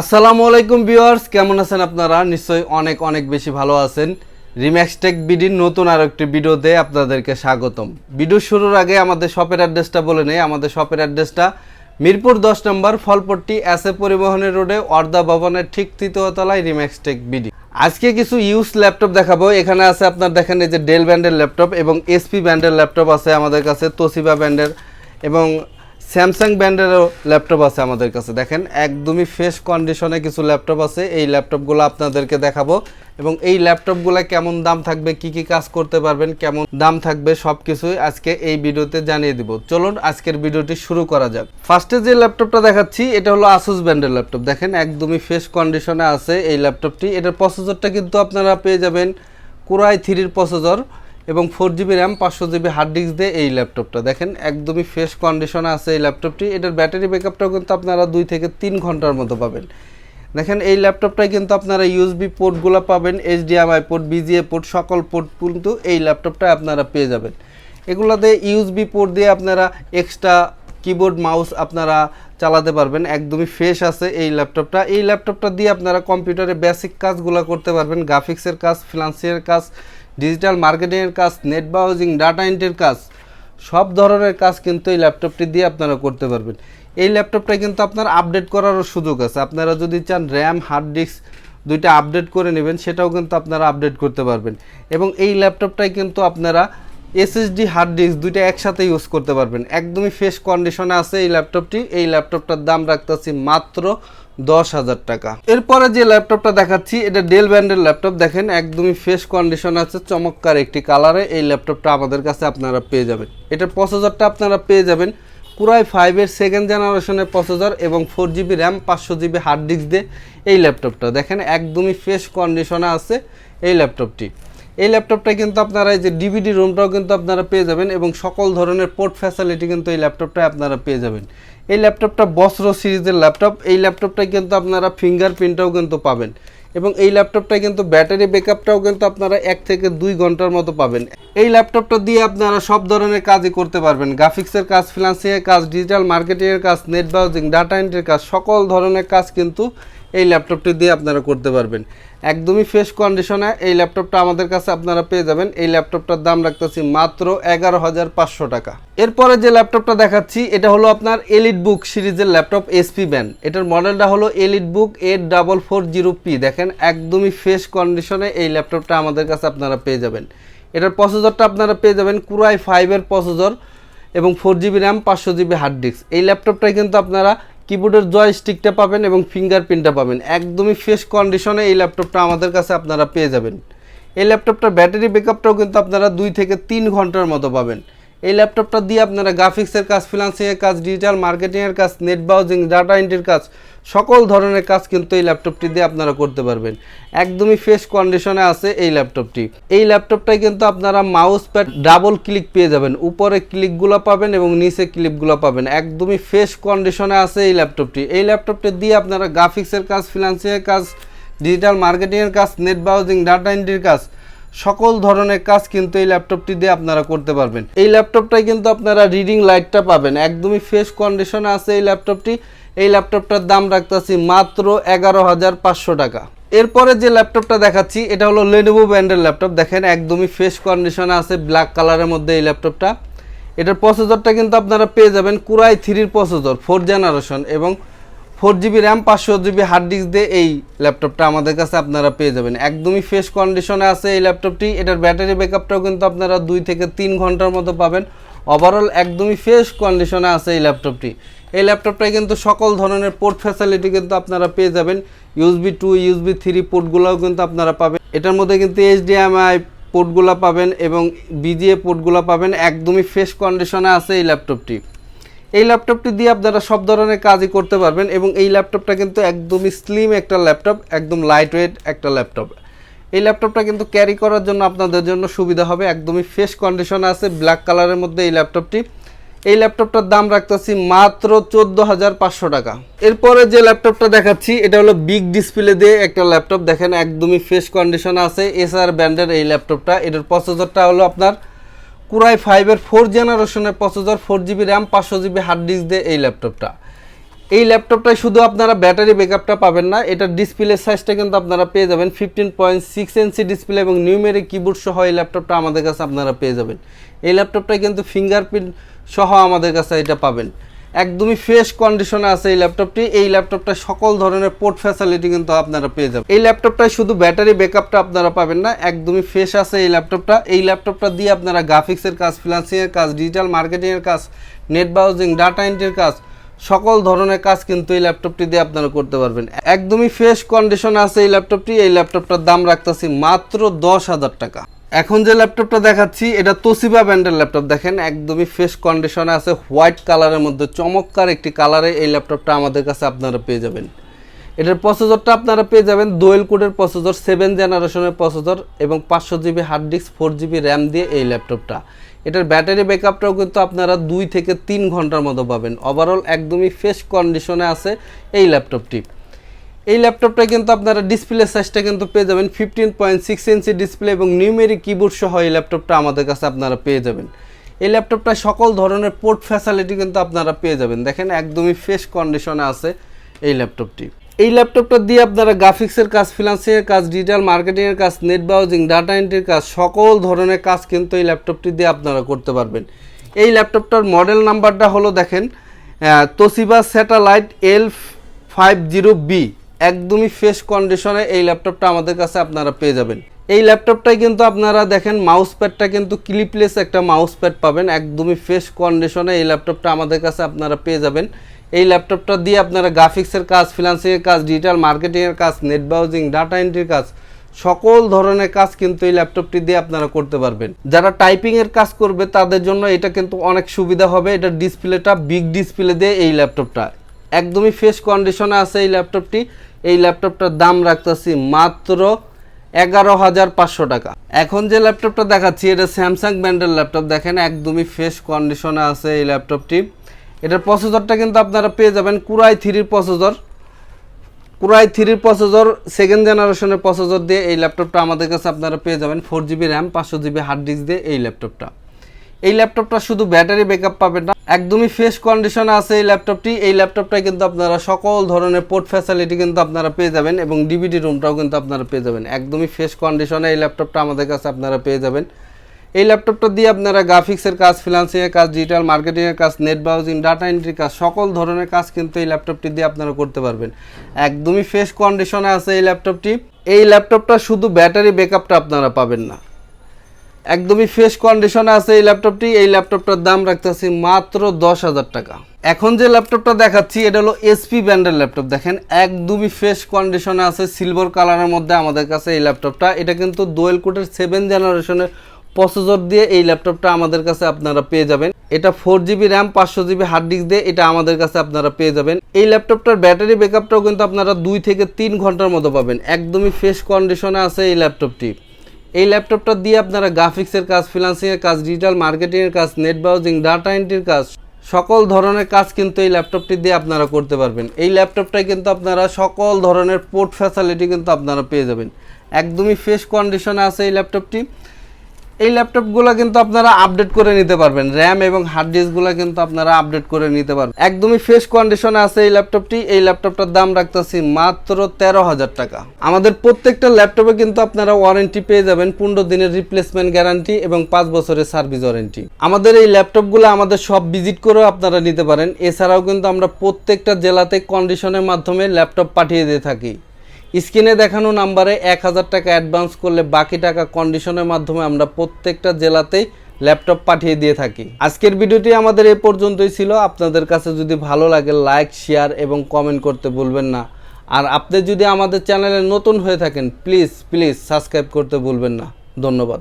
আসসালামু আলাইকুম ভিউয়ার্স, কেমন আছেন আপনারা? নিশ্চয়ই অনেক অনেক বেশি ভালো আছেন। রিম্যাক্স টেক বিডির নতুন আর একটি ভিডিওতে আপনাদেরকে স্বাগতম। ভিডিও শুরুর আগে আমাদের শপের অ্যাড্রেসটা বলে নেই। আমাদের শপের অ্যাড্রেসটা মিরপুর দশ নম্বর, ফলপট্টি এস এ পরিবহনের রোডে অর্ধা ভবনের ঠিক তৃতীয় তলায় রিম্যাক্স টেক বিডি আজকে কিছু ইউজ ল্যাপটপ দেখাবো। এখানে আছে আপনার, দেখেন এই যে ডেল ব্যান্ডের ল্যাপটপ এবং এসপি ব্যান্ডের ল্যাপটপ আছে আমাদের কাছে তোসিবা ব্যান্ডের এবং স্যামসাং ব্র্যান্ডেরও ল্যাপটপ আছে আমাদের কাছে। দেখেন, একদমই ফ্রেশ কন্ডিশনে কিছু ল্যাপটপ আছে। এই ল্যাপটপগুলো আপনাদেরকে দেখাবো। এবং এই ল্যাপটপগুলো কেমন দাম থাকবে, কি কি কাজ করতে পারবেন, কেমন দাম থাকবে সব কিছুই আজকে এই ভিডিওতে জানিয়ে দিব। চলুন, আজকের ভিডিওটি শুরু করা যাক। ফার্স্টে যে ল্যাপটপটা দেখাচ্ছি, এটা হলো আসুস ব্র্যান্ডের ল্যাপটপ। দেখেন, একদমই ফ্রেশ কন্ডিশনে আছে এই ল্যাপটপটি। এটার প্রসেসরটা কিন্তু আপনারা পেয়ে যাবেন কুরাই থ্রির প্রসেসর এবং ফোর জিবি র্যাম পাঁচশো জিবি হার্ড ডিস্ক দিয়ে এই ল্যাপটপটা দেখেন, একদমই ফ্রেশ কন্ডিশনে আছে এই ল্যাপটপটি এটার ব্যাটারি ব্যাকআপটাও কিন্তু আপনারা দুই থেকে তিন ঘণ্টার মতো পাবেন। দেখেন, এই ল্যাপটপটায় কিন্তু আপনারা ইউএসবি পোর্টগুলো পাবেন এইচডিএমআই পোর্ট বিজিএ পোর্ট সকল পোর্ট কিন্তু এই ল্যাপটপটায় আপনারা পেয়ে যাবেন। এগুলোতে ইউএসবি পোর্ট দিয়ে আপনারা এক্সট্রা কিবোর্ড মাউস আপনারা চালাতে পারবেন। একদমই ফ্রেশ আছে এই ল্যাপটপটা এই ল্যাপটপটা দিয়ে আপনারা কম্পিউটারে বেসিক কাজগুলো করতে পারবেন। গ্রাফিক্সের কাজ ফিনান্সিয়াল কাজ ডিজিটাল মার্কেটিংয়ের কাজ, নেট ব্রাউজিং, ডাটা এন্ট্রির কাজ, সব ধরনের কাজ কিন্তু এই ল্যাপটপটি দিয়ে আপনারা করতে পারবেন। এই ল্যাপটপটা কিন্তু আপনার আপডেট করারও সুযোগ আছে। আপনারা যদি চান র্যাম, হার্ড ডিস্ক দুইটা আপডেট করে নেবেন, সেটাও কিন্তু আপনারা আপডেট করতে পারবেন। এবং এই ল্যাপটপটাই কিন্তু আপনারা এসএসডি, হার্ড ডিস্ক দুইটা একসাথে ইউজ করতে পারবেন। একদমই ফ্রেশ কন্ডিশনে আছে এই ল্যাপটপটি। এই ল্যাপটপটার দাম রাখতেছি মাত্র দশ হাজার টাকা। এরপরে যে ল্যাপটপটা দেখাচ্ছি, এটা ডেল ব্র্যান্ডের ল্যাপটপ। দেখেন, একদমই ফ্রেশ কন্ডিশন আছে, চমৎকার একটি কালারে এই ল্যাপটপটা আমাদের কাছে আপনারা পেয়ে যাবেন। এটার প্রসেসরটা আপনারা পেয়ে যাবেন কুরাই ফাইভের সেকেন্ড জেনারেশনের প্রসেসর এবং ফোর জিবি র্যাম পাঁচশো জিবি হার্ড ডিস্ক দিয়ে এই ল্যাপটপটা। দেখেন, একদমই ফ্রেশ কন্ডিশনে আছে এই ল্যাপটপটি। এই ল্যাপটপটা কিন্তু আপনারা এই যে ডিভিডি রুমটাও কিন্তু আপনারা পেয়ে যাবেন এবং সকল ধরনের পোর্ট ফ্যাসিলিটি কিন্তু এই ল্যাপটপটায় আপনারা পেয়ে যাবেন। এই ল্যাপটপটা বস্ত্র সিরিজের ল্যাপটপ এই ল্যাপটপটায় কিন্তু আপনারা ফিঙ্গার ফিঙ্গারপ্রিন্টটাও কিন্তু পাবেন। এবং এই ল্যাপটপটায় কিন্তু ব্যাটারি ব্যাকআপটাও কিন্তু আপনারা এক থেকে দুই ঘণ্টার মতো পাবেন। এই ল্যাপটপটা দিয়ে আপনারা সব ধরনের কাজই করতে পারবেন। গ্রাফিক্সের কাজ ফিনান্সিয়াল কাজ ডিজিটাল মার্কেটিংয়ের কাজ নেট ব্রাউজিং ডাটা এন্ট্রির কাজ, সকল ধরনের কাজ কিন্তু এই ল্যাপটপটি দিয়ে আপনারা করতে পারবেন। একদমই ফ্রেশ কন্ডিশনে এই ল্যাপটপটা আমাদের কাছে আপনারা পেয়ে যাবেন। এই ল্যাপটপটার দাম রাখতেছি মাত্র এগারো হাজার পাঁচশো টাকা। এরপরে যে ল্যাপটপটা দেখাচ্ছি, এটা হলো আপনার এলিট বুক সিরিজের ল্যাপটপ এসপি ব্যান্ড এটার মডেলটা হলো Elite Book eight double four zero P দেখেন, একদমই ফ্রেশ কন্ডিশনে এই ল্যাপটপটা আমাদের কাছে আপনারা পেয়ে যাবেন। এটার প্রসেসরটা আপনারা পেয়ে যাবেন কুরাই ফাইভের প্রসেসর এবং ফোর জিবি র্যাম পাঁচশো জিবি হার্ড ডিস্ক এই ল্যাপটপটাই কিন্তু আপনারা কিবোর্ডের জয় স্টিকটা পাবেন এবং ফিঙ্গারপ্রিন্টটা পাবেন। একদমই ফ্রেশ কন্ডিশনে এই ল্যাপটপটা আমাদের কাছে আপনারা পেয়ে যাবেন। এই ল্যাপটপটার ব্যাটারি ব্যাকআপটাও কিন্তু আপনারা দুই থেকে তিন ঘণ্টার মতো পাবেন। এই ল্যাপটপটা দিয়ে আপনারা গ্রাফিক্সের কাজ ফিনান্সিংয়ের কাজ ডিজিটাল মার্কেটিংয়ের কাজ নেট ব্রাউজিং ডাটা এন্ট্রির কাজ, সকল ধরনের কাজ কিন্তু এই ল্যাপটপটি দিয়ে আপনারা করতে পারবেন। একদমই ফ্রেশ কন্ডিশনে আছে এই ল্যাপটপটি। এই ল্যাপটপটায় কিন্তু আপনারা মাউস প্যাড ডাবল ক্লিক পেয়ে যাবেন। উপরে ক্লিকগুলো পাবেন এবং নিচে ক্লিপগুলো পাবেন। একদমই ফ্রেশ কন্ডিশনে আছে এই ল্যাপটপটি। এই ল্যাপটপটি দিয়ে আপনারা গ্রাফিক্সের কাজ ফিনান্সিয়াল কাজ ডিজিটাল মার্কেটিংয়ের কাজ নেট ব্রাউজিং ডাটা এন্ট্রির কাজ সকল ধরনের কাজ কিন্তু এই ল্যাপটপটি দিয়ে আপনারা করতে পারবেন। এই ল্যাপটপটাই কিন্তু আপনারা রিডিং লাইটটা পাবেন। একদমই ফ্রেশ কন্ডিশনে আছে এই ল্যাপটপটি। এই ল্যাপটপটার দাম রাখতেছি মাত্র এগারো হাজার পাঁচশো টাকা। এরপরে যে ল্যাপটপটা দেখাচ্ছি, এটা হলো লেনোভো ব্র্যান্ডের ল্যাপটপ। দেখেন, একদমই ফ্রেশ কন্ডিশনে আছে ব্ল্যাক কালারের মধ্যে এই ল্যাপটপটা। এটার প্রসেসরটা কিন্তু আপনারা পেয়ে যাবেন কুরাই থ্রির প্রসেসর ফোর জেনারেশন এবং ফোর জিবি র্যাম, পাঁচশো জিবি হার্ড ডিস্ক দিয়ে এই ল্যাপটপটা আমাদের কাছে আপনারা পেয়ে যাবেন। একদমই ফ্রেশ কন্ডিশনে আছে এই ল্যাপটপটি। এটার ব্যাটারি ব্যাকআপটাও কিন্তু আপনারা দুই থেকে তিন ঘণ্টার মতো পাবেন। ওভারঅল একদমই ফ্রেশ কন্ডিশনে আছে এই ল্যাপটপটি। এই ল্যাপটপটায় কিন্তু সকল ধরনের পোর্ট ফ্যাসিলিটি কিন্তু আপনারা পেয়ে যাবেন। ইউএসবি টু ইউএসবি থ্রি পোর্টগুলোও কিন্তু আপনারা পাবেন। এটার মধ্যে কিন্তু এইচডিএমআই পোর্টগুলো পাবেন এবং বিজিএ পোর্টগুলো পাবেন। একদমই ফ্রেশ কন্ডিশনে আছে এই ল্যাপটপটি। এই ল্যাপটপটি দিয়ে আপনারা সব ধরনের কাজই করতে পারবেন এবং এই ল্যাপটপটা কিন্তু একদমই স্লিম একটা ল্যাপটপ একদম লাইট একটা ল্যাপটপ এই ল্যাপটপটা কিন্তু ক্যারি করার জন্য আপনাদের জন্য সুবিধা হবে, একদমই ফ্রেশ কন্ডিশনে আছে ব্ল্যাক কালারের মধ্যে এই ল্যাপটপটি এই ল্যাপটপটার দাম রাখতেছি মাত্র চোদ্দ হাজার পাঁচশো টাকা। এরপরে যে ল্যাপটপটা দেখাচ্ছি, এটা হলো বিগ ডিসপ্লে দিয়ে একটা ল্যাপটপ দেখেন, একদমই ফ্রেশ কন্ডিশনে আছে এসআর ব্র্যান্ডের এই ল্যাপটপটা এটার প্রসেসরটা হলো আপনার কুরাই ফাইভের ফোর জেনারেশনের প্রসেসর, ফোর জিবি র্যাম, পাঁচশো জিবি হার্ড ডিস্ক দিয়ে এই ল্যাপটপটা। এই ল্যাপটপটায় শুধু আপনারা ব্যাটারি ব্যাকআপটা পাবেন না এটার ডিসপ্লে সাইজটা কিন্তু আপনারা পেয়ে যাবেন fifteen point six inch display এবং নিউমেরিক কিবোর্ড সহ এই ল্যাপটপটা আমাদের কাছে আপনারা পেয়ে যাবেন। এই ল্যাপটপটায় কিন্তু ফিঙ্গারপ্রিন্ট সহ আমাদের কাছে এটা পাবেন। একদমই ফ্রেশ কন্ডিশনে আছে এই ল্যাপটপটি এই ল্যাপটপটা সকল ধরনের পোর্ট ফ্যাসিলিটি কিন্তু আপনারা পেয়ে যাবেন। এই ল্যাপটপটায় শুধু ব্যাটারি ব্যাকআপটা আপনারা পাবেন না, একদমই ফ্রেশ আছে এই ল্যাপটপটা এই ল্যাপটপটা দিয়ে আপনারা গ্রাফিক্সের কাজ ফ্রিলান্সিংয়ের কাজ ডিজিটাল মার্কেটিংয়ের কাজ নেট ব্রাউজিং ডাটা এন্ট্রির কাজ, সকল ধরনের কাজ কিন্তু এই ল্যাপটপটি দিয়ে আপনারা করতে পারবেন। একদমই ফ্রেশ কন্ডিশনে আছে এই ল্যাপটপটি এই ল্যাপটপটার দাম রাখতেছি মাত্র দশ হাজার টাকা। এখন যে ল্যাপটপটা দেখাচ্ছি, এটা তোসিবা ব্র্যান্ডের ল্যাপটপ দেখেন, একদমই ফ্রেশ কন্ডিশনে আছে হোয়াইট কালারের মধ্যে, চমৎকার একটি কালারে এই ল্যাপটপটা আমাদের কাছে আপনারা পেয়ে যাবেন। এটার প্রসেসরটা আপনারা পেয়ে যাবেন দোয়েল কোডের প্রসেসর সেভেন জেনারেশনের প্রসেসর এবং পাঁচশো GB hard disk four GB RAM দিয়ে এই ল্যাপটপটা এটার ব্যাটারি ব্যাকআপটাও কিন্তু আপনারা দুই থেকে তিন ঘণ্টার মতো পাবেন। ওভারঅল একদমই ফ্রেশ কন্ডিশনে আছে এই ল্যাপটপটি এই ল্যাপটপটা কিন্তু আপনারা ডিসপ্লে সাইজটা কিন্তু পেয়ে যাবেন fifteen point six inch display এবং নিউমেরিক কিবোর্ড সহ এই ল্যাপটপটা আমাদের কাছে আপনারা পেয়ে যাবেন। এই ল্যাপটপটা সকল ধরনের পোর্ট ফ্যাসিলিটি কিন্তু আপনারা পেয়ে যাবেন। দেখেন একদমই ফ্রেশ কন্ডিশনে আছে এই ল্যাপটপটি এই ল্যাপটপটা দিয়ে আপনারা গ্রাফিক্সের কাজ ফিনান্সিংয়ের কাজ ডিজিটাল মার্কেটিংয়ের কাজ নেট ব্রাউজিং ডাটা এন্ট্রির কাজ, সকল ধরনের কাজ কিন্তু এই ল্যাপটপটি দিয়ে আপনারা করতে পারবেন। এই ল্যাপটপটার মডেল নাম্বারটা হলো দেখেন Toshiba Satellite L five zero B একদমই ফ্রেশ কন্ডিশনে এই ল্যাপটপটা আমাদের কাছে আপনারা পেয়ে যাবেন। এই ল্যাপটপটাই কিন্তু আপনারা দেখেন মাউস প্যাডটা কিন্তু ক্লিপলেস একটা মাউস প্যাড পাবেন। একদমই ফ্রেশ কন্ডিশনে এই ল্যাপটপটা আমাদের কাছে আপনারা পেয়ে যাবেন। এই ল্যাপটপটা দিয়ে আপনারা গ্রাফিক্সের কাজ ফিনান্সিংয়ের কাজ ডিজিটাল মার্কেটিংয়ের কাজ নেট ব্রাউজিং ডাটা এন্ট্রির কাজ, সকল ধরনের কাজ কিন্তু এই ল্যাপটপটি দিয়ে আপনারা করতে পারবেন। যারা টাইপিংয়ের কাজ করবে, তাদের জন্য এটা কিন্তু অনেক সুবিধা হবে। এটা ডিসপ্লেটা বিগ ডিসপ্লে দিয়ে এই ল্যাপটপটা একদমই ফ্রেশ কন্ডিশনে আছে এই ল্যাপটপটি এই ল্যাপটপটার দাম রাখতেছি মাত্র এগারো হাজার পাঁচশো টাকা। এখন যে ল্যাপটপটা দেখাচ্ছি, এটা স্যামসাং ব্র্যান্ডের ল্যাপটপ দেখেন একদমই ফ্রেশ কন্ডিশনে আছে এই ল্যাপটপটি এটার প্রসেসরটা কিন্তু আপনারা পেয়ে যাবেন কুরাই থ্রির প্রসেসর কুরাই থ্রির প্রসেসর সেকেন্ড জেনারেশনের প্রসেসর দিয়ে এই ল্যাপটপটা আমাদের কাছে আপনারা পেয়ে যাবেন ফোর জিবি র্যাম পাঁচশো জিবি হার্ড ডিস্ক দিয়ে এই ল্যাপটপটা এই ল্যাপটপটা শুধু ব্যাটারি ব্যাকআপ পাবেন না একদমই ফ্রেশ কন্ডিশনে আছে এই ল্যাপটপটি এই ল্যাপটপটায় কিন্তু আপনারা সকল ধরনের পোর্ট ফ্যাসিলিটি কিন্তু আপনারা পেয়ে যাবেন এবং ডিভিডি রুমটাও কিন্তু আপনারা পেয়ে যাবেন। একদমই ফ্রেশ কন্ডিশনে এই ল্যাপটপটা আমাদের কাছে আপনারা পেয়ে যাবেন। এই ল্যাপটপটা দিয়ে আপনারা গ্রাফিক্সের কাজ ফিনান্সিংয়ের কাজ ডিজিটাল মার্কেটিংয়ের কাজ নেট ব্রাউজিং ডাটা এন্ট্রি কাজ, সকল ধরনের কাজ কিন্তু এই ল্যাপটপটি দিয়ে আপনারা করতে পারবেন। একদমই ফ্রেশ কন্ডিশনে আছে এই ল্যাপটপটি এই ল্যাপটপটা শুধু ব্যাটারি ব্যাকআপটা আপনারা পাবেন না। একদমই ফ্রেশ কন্ডিশনে আছে এই ল্যাপটপটি এই ল্যাপটপটার দাম রাখতেছি মাত্র দশ হাজার টাকা। এখন যে ল্যাপটপটা দেখাচ্ছি, এটা হলো এসপি ব্র্যান্ডের ল্যাপটপ দেখেন, একদমই ফ্রেশ কন্ডিশনে আছে সিলভার কালারের মধ্যে আমাদের কাছে এই ল্যাপটপটা এটা কিন্তু দোয়েল কোটের সেভেন জেনারেশনের প্রসেসর দিয়ে এই ল্যাপটপটা আমাদের কাছে আপনারা পেয়ে যাবেন। এটা ফোর জিবি র্যাম পাঁচশো জিবি হার্ড ডিস্ক দিয়ে এটা আমাদের কাছে আপনারা পেয়ে যাবেন। এই ল্যাপটপটার ব্যাটারি ব্যাকআপটাও কিন্তু আপনারা দুই থেকে তিন ঘণ্টার মতো পাবেন। একদমই ফ্রেশ কন্ডিশনে আছে এই ল্যাপটপটি এই ল্যাপটপটা দিয়ে আপনারা গ্রাফিক্সের কাজ ফ্রিলান্সিংয়ের কাজ ডিজিটাল মার্কেটিংয়ের কাজ নেট ব্রাউজিং ডাটা এন্ট্রির কাজ, সকল ধরনের কাজ কিন্তু এই ল্যাপটপটি দিয়ে আপনারা করতে পারবেন। এই ল্যাপটপটায় কিন্তু আপনারা সকল ধরনের পোর্ট ফ্যাসিলিটি কিন্তু আপনারা পেয়ে যাবেন। একদমই ফ্রেশ কন্ডিশনে আছে এই ল্যাপটপটি এই ল্যাপটপগুলো কিন্তু আপনারা আপডেট করে নিতে পারবেন। র্যাম এবং হার্ড ডিস্কগুলো কিন্তু আপনারা আপডেট করে নিতে পারবেন। একদমই ফ্রেশ কন্ডিশনে আছে এই ল্যাপটপটি এই ল্যাপটপটার দাম রাখতেছি মাত্র তেরো হাজার টাকা। আমাদের প্রত্যেকটা ল্যাপটপে কিন্তু আপনারা ওয়ারেন্টি পেয়ে যাবেন। পনেরো দিনের রিপ্লেসমেন্ট গ্যারান্টি এবং পাঁচ বছরের সার্ভিস ওয়ারেন্টি আমাদের এই ল্যাপটপগুলো আমাদের সব ভিজিট করেও আপনারা নিতে পারেন। এছাড়াও কিন্তু আমরা প্রত্যেকটা জেলাতে কন্ডিশনের মাধ্যমে ল্যাপটপ পাঠিয়ে দিয়ে থাকি। স্ক্রিনে দেখানো নাম্বারে এক হাজার টাকা অ্যাডভান্স করলে বাকি টাকা কন্ডিশনের মাধ্যমে আমরা প্রত্যেকটা জেলাতেই ল্যাপটপ পাঠিয়ে দিয়ে থাকি। আজকের ভিডিওটি আমাদের এ পর্যন্তই ছিল। আপনাদের কাছে যদি ভালো লাগে লাইক শেয়ার এবং কমেন্ট করতে ভুলবেন না। আর আপনি যদি আমাদের চ্যানেলে নতুন হয়ে থাকেন প্লিজ প্লিজ সাবস্ক্রাইব করতে ভুলবেন না। ধন্যবাদ।